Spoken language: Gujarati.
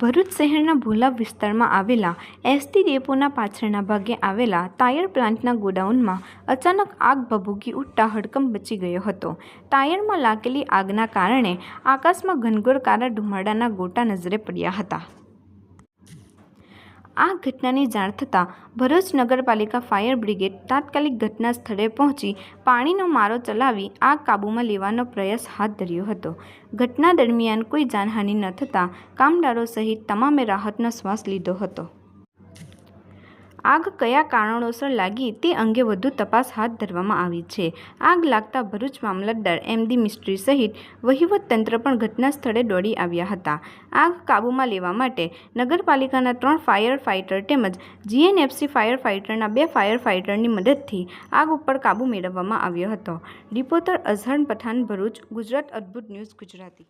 ભરૂચ શહેરના ભોલા વિસ્તારમાં આવેલા એસટી ડેપોના પાછળના ભાગે આવેલા ટાયર પ્લાન્ટના ગોડાઉનમાં અચાનક આગ ભભૂકી ઉઠતા હડકંપ મચી ગયો હતો. ટાયરમાં લાગેલી આગના કારણે આકાશમાં ઘનઘોર કારા ધુમાડાના ગોટા નજરે પડ્યા હતા. આ ઘટનાની જાણ થતાં ભરૂચ નગરપાલિકા ફાયર બ્રિગેડ તાત્કાલિક ઘટના સ્થળે પહોંચી પાણીનો મારો ચલાવી આગ કાબૂમાં લેવાનો પ્રયાસ હાથ ધર્યો હતો. ઘટના દરમિયાન કોઈ જાનહાનિ ન થતાં કામદારો સહિત તમામે રાહતનો શ્વાસ લીધો હતો. આગ કયા કારણોસર લાગી તે અંગે વધુ તપાસ હાથ ધરવામાં આવી છે. આગ લાગતા ભરૂચ મામલતદાર એમડી મિસ્ટ્રી સહિત વહીવટતંત્ર પણ ઘટના સ્થળે દોડી આવ્યા હતા. આગ કાબૂમાં લેવા માટે નગરપાલિકાના ત્રણ ફાયર ફાઇટર તેમજ જીએનએફસી ફાયર ફાઇટરના બે ફાયર ફાઇટરની મદદથી આગ ઉપર કાબૂ મેળવવામાં આવ્યો હતો. Reporter Azhar Pathan, Bharuch, Gujarat Adbhut news Gujarati.